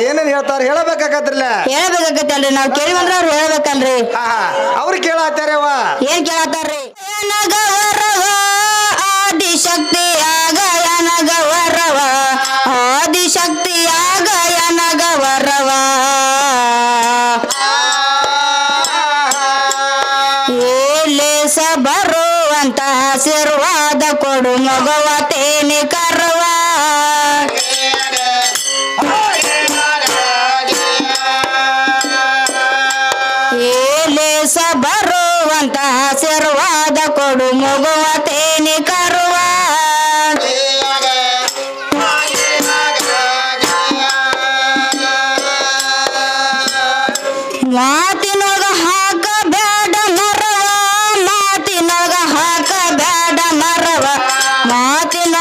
ಏನೇನ್ ಹೇಳ್ತಾರ ಹೇಳಬೇಕಾಗತ್ರಲ್ಲ ಹೇಳಬೇಕಾಗತ್ತಲ್ರಿ ನಾವ್ ಕೇಳಿವಂದ್ರ ಅವ್ರು ಹೇಳಬೇಕಲ್ರಿ. ಅವ್ರು ಕೇಳತ್ತಾರವ ಏನ್ ಕೇಳತ್ತಾರ್ರಿ? ನಗವರವ ಆದಿಶಕ್ತಿಯಾಗ ಯನಗವರವ ಆದಿಶಕ್ತಿಯಾಗ ಯನಗವರವ ಏಲೇಸ ಬರುವಂತ ಆಶೀರ್ವಾದ ಕೊಡು ಮಗವ.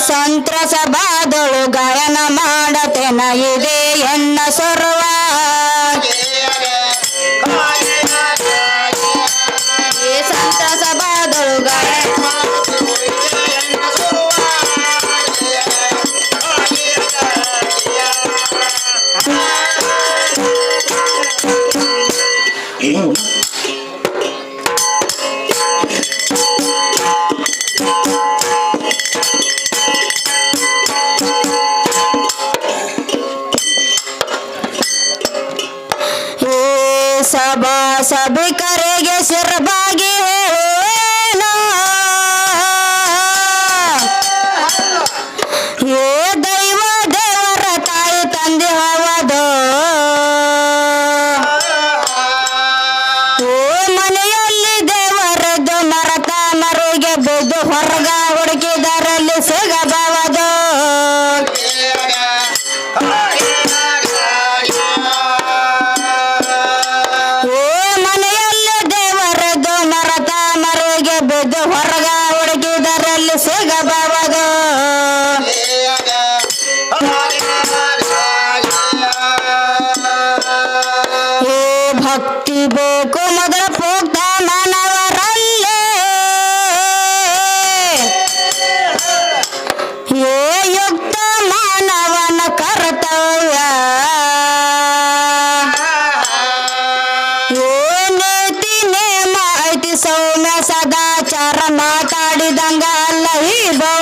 ಸಂತ್ರಸ ಬಾದಳು ಗಾಯನ ಮಾಡತೆ ಇದೆ ಎನ್ನ ಸೊರುವ. ಸಭಾ ಸಭಿಕರಿಗೆ ಸಿರಬಾಗಿ ಹೇಳು. ಮಾಡಿದಂಗ ಅಲ್ಲವಿ ಬೋ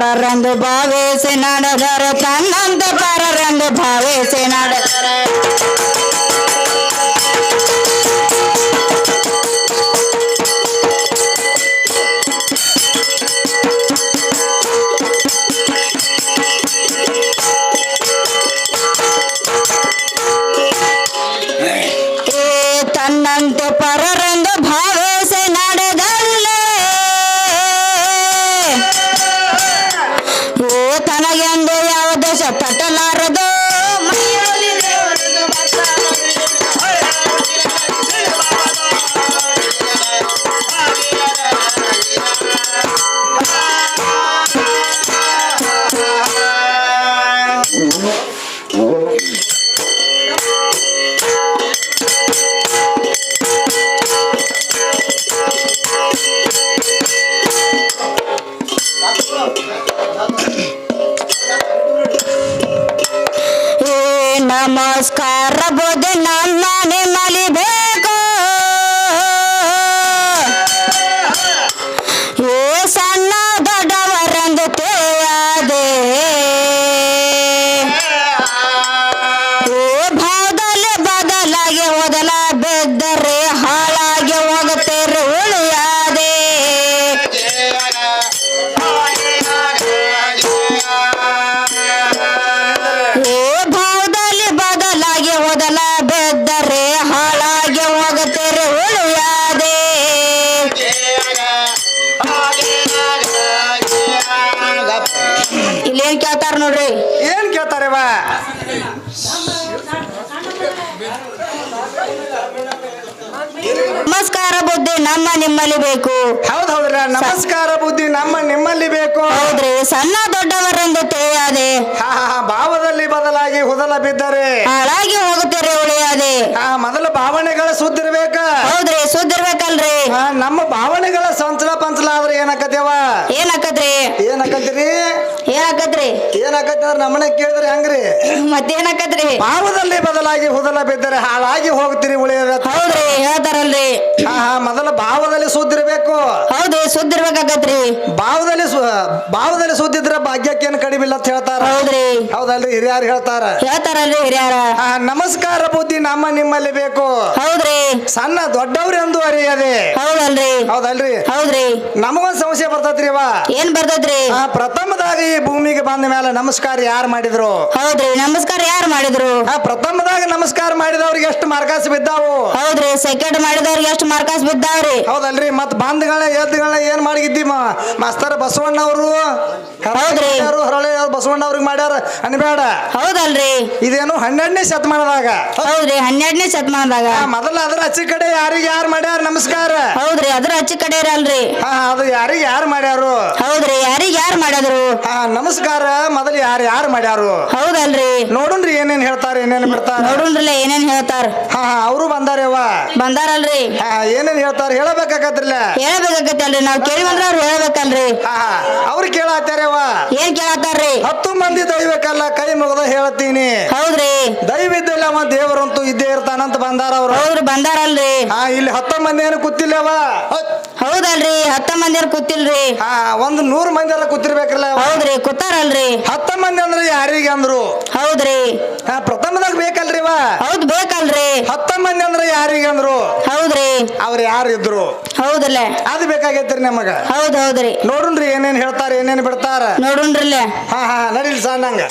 ಪರರೆಂದು ಭಾವಿಸಿ ನಡೆದರೆ ತನ್ನಂತೆ ನೋಡ್ರಿ. ಏನ್ ಕೇಳ್ತಾರೆ ನಮಸ್ಕಾರ ಬುದ್ಧಿ ನಮ್ಮ ನಿಮ್ಮಲ್ಲಿ ಬೇಕು. ಹೌದ್ ಹೌದ್ರ? ನಮಸ್ಕಾರ ಬುದ್ಧಿ ನಮ್ಮ ನಿಮ್ಮಲ್ಲಿ ಬೇಕು. ಹೌದ್ರಿ. ಸಣ್ಣ ದೊಡ್ಡವರೆಂದು ತಿಳಿಯಾದೆ. ಭಾವದಲ್ಲಿ ಬದಲಾಗಿ ಹುದಲ ಬಿದ್ದರೆ? ಹಾಳಾಗಿ ಹೋಗುತ್ತೀರಿ ಉಳಿಯಾದೆ. ಮೊದಲ ಭಾವನೆಗಳ ಸುದ್ದಿರ್ಬೇಕ. ಹೌದ್ರಿ ಸುದ್ದಿರ್ಬೇಕಲ್ರಿ. ನಮ್ಮ ಅಂದ್ರೆ ನಮ್ಮನೆ ಕೇಳಿದ್ರೆ ಹೆಂಗ್ರಿ? ಮತ್ತೇನಾಕತ್ರಿ? ಭಾವದಲ್ಲಿ ಬದಲಾಗಿ ಹುದಲ ಬಿದ್ದರೆ ಹಾಳಾಗಿ ಹೋಗ್ತೀರಿ ಉಳಿಯದ ಹೌದ್ರಿ ಹೇಳ್ತಾರಲ್ರಿ. ಹಾ ಹಾ ಮೊದಲ ಭಾವದಲ್ಲಿ ಸುದ್ದಿರ್ಬೇಕು. ಹೌದು ಸುದ್ದಿರ್ಬೇಕಾಗತ್ರಿ ಭಾವದಲ್ಲಿ ಸು- ಭಾವದಲ್ಲಿ ಸುದ್ದಿದ್ರೆ ಭಾಗ್ಯಕ್ಕೇನು ಕಡಿಮೆ ಇಲ್ಲ ಅಂತ ಹೇಳ್ತಾರ. ಹೌದ್ರಿ. ಹೌದಲ್ರಿ ಹಿರಿಯರು ಹೇಳ್ತಾರ. ಹೇಳ್ತಾರಲ್ರಿ ಹಿರಿಯರ. ಆ, ನಮಸ್ಕಾರ ಬುದ್ಧಿ ನಮ್ಮ ನಿಮ್ಮಲ್ಲಿ ಬೇಕು. ಹೌದ್ರಿ. ಸಣ್ಣ ದೊಡ್ಡವ್ರೆಂದು ಅರಿಯದೆ. ಹೌದಲ್ರಿ. ಹೌದಲ್ರಿ. ಹೌದ್ರಿ. ನಮಗೊಂದ್ ಸಮಸ್ಯೆ ಬರ್ತೈತ್ರಿ ಇವ ಏನ್ ಬರ್ತದ್ರಿ ಆ, ಪ್ರಥಮದಾಗ ಈ ಭೂಮಿಗೆ ಬಂದ ಮೇಲೆ ನಮಸ್ಕಾರ ಯಾರು ಮಾಡಿದ್ರು? ಹೌದ್ರಿ ನಮಸ್ಕಾರ ಯಾರು ಮಾಡಿದ್ರು? ಆ ಪ್ರಥಮದಾಗ ನಮಸ್ಕಾರ ಮಾಡಿದವ್ರಿಗೆ ಎಷ್ಟು ಮಾರ್ಕಾಸ್ ಬಿದ್ದಾವು? ಹೌದ್ರಿ ಸೆಕೆಂಡ್ ಮಾಡಿದವ್ರಿಗೆ ಎಷ್ಟು ಮಾರ್ಕಾಸ್ ಬಿದ್ದಾವ್ರಿ? ಹೌದಲ್ರಿ ಮತ್ ಬಂದ್ಗಳ ಎದ್ದುಗಳ ಏನ್ ಮಾಡಿದ್ದಿ ಮಾಸ್ತರ್ ಬಸವಣ್ಣವ್ರು? ಹೌದ್ರಿ. ಹೊರಳೆ ಬಸವಣ್ಣವ್ರಿಗೆ ಮಾಡ್ಯಾರ ಅನ್ಬೇಡ ಹೌದಲ್ರಿ. ಇದೇನು ಹನ್ನೆರಡನೇ ಶತಮಾನದಾಗ? ಹೌದ್ರಿ ಹನ್ನೆರಡನೇ ಶತಮಾನದಾಗ. ಮೊದಲ ಅದ್ರ ಹಚ್ಚಿ ಕಡೆ ಯಾರಿಗೆ ಯಾರು ಮಾಡ್ಯಾರ ನಮಸ್ಕಾರ? ಹೌದ್ರಿ ಅದ್ರ ಹಚ್ಚಿ ಕಡೆ ಇರಲ್ರಿ. ಹಾ ಅದು ಯಾರಿಗೆ ಯಾರು ಮಾಡ್ಯಾರು? ಹೌದ್ರಿ ಯಾರಿಗೆ ಯಾರು ಮಾಡಿದ್ರು? ಹಾ ನಮಸ್ಕಾರ. ಮೊದಲು ಯಾರು ಯಾರು ಮಾಡ್ಯಾರು? ಹೌದಲ್ರಿ. ನೋಡುನ್ರಿ ಏನೇನ್ ಹೇಳ್ತಾರ ಏನೇನ್ ಬಿಡ್ತಾರ ನೋಡುನ್ರಲ್ಲ ಏನೇನ್ ಹೇಳ್ತಾರ? ಹಾ ಹಾ ಅವರು ಬಂದಾರೇವ ಬಂದಾರಲ್ರಿ. ಹಾ ಏನೇನ್ ಹೇಳ್ತಾರ ಹೇಳಬೇಕಾಗತ್ರಲ್ಲ ಹೇಳಬೇಕಾಗತ್ತಲ್ರಿ ನಾವ್ ಕೇಳಿ ಬಂದ್ರ ಅವ್ರು ಹೇಳ್ಬೇಕಲ್ರಿ. ಹಾ ಹಾ ಅವ್ರು ಕೇಳತ್ತಾರೇವ ಏನ್ ಕೇಳತ್ತಾರ್ರಿ? ಹತ್ತು ಮಂದಿ ದೈವಕ್ಕಲ್ಲ ಕೈ ಮುಗದ ಹೇಳ್ತೀನಿ. ಹೌದ್ರಿ. ದೈವಿದ್ದಲ್ಲಿ ಅವ ದೇವರಂತೂ ಇದ್ದೇ ಇರ್ತಾನಂತ ಬಂದಾರ ಅವ್ರು. ಹೌದ್ರಿ ಬಂದಾರಲ್ರಿ. ಹಾ ಇಲ್ಲಿ ಹತ್ತು ಮಂದಿ ಏನು ಕೂತಿಲ್ಲವ? ಹೌದಲ್ರಿ ಹತ್ತ ಮಂದಿ ಕೂತಿಲ್ರಿ. ಹಾ ಒಂದು ನೂರು ಮಂದಿ ಎಲ್ಲ ಕೂತಿರ್ಬೇಕಲ್ಲ. ಹೌದ್ರಿ ಕೂತಾರಲ್ರಿ. ಹತ್ತ ಮಂದಿ ಅಂದ್ರೆ ಯಾರಿಗೆ ಅಂದ್ರು? ಹೌದ್ರಿ. ಹಾ ಪ್ರಥಮದಾಗ ಬೇಕಲ್ರಿ ವಾ ಹೌದ್ ಬೇಕಲ್ರಿ. ಹತ್ತ ಮಂದಿ ಅಂದ್ರೆ ಯಾರಿಗೆ ಅಂದ್ರು? ಹೌದ್ರಿ. ಅವ್ರು ಯಾರು ಇದ್ರು? ಹೌದಲ್ಲ ಅದು ಬೇಕಾಗೈತ್ರಿ ನಮಗ. ಹೌದ್ ಹೌದ್ರಿ. ನೋಡುನ್ರಿ ಏನೇನ್ ಹೇಳ್ತಾರ ಏನೇನ್ ಬಿಡ್ತಾರ. ನೋಡುನ್ರಿ ಹಾ ಹಾ ನಡೀಲಿ ಸಣ್ಣಂಗ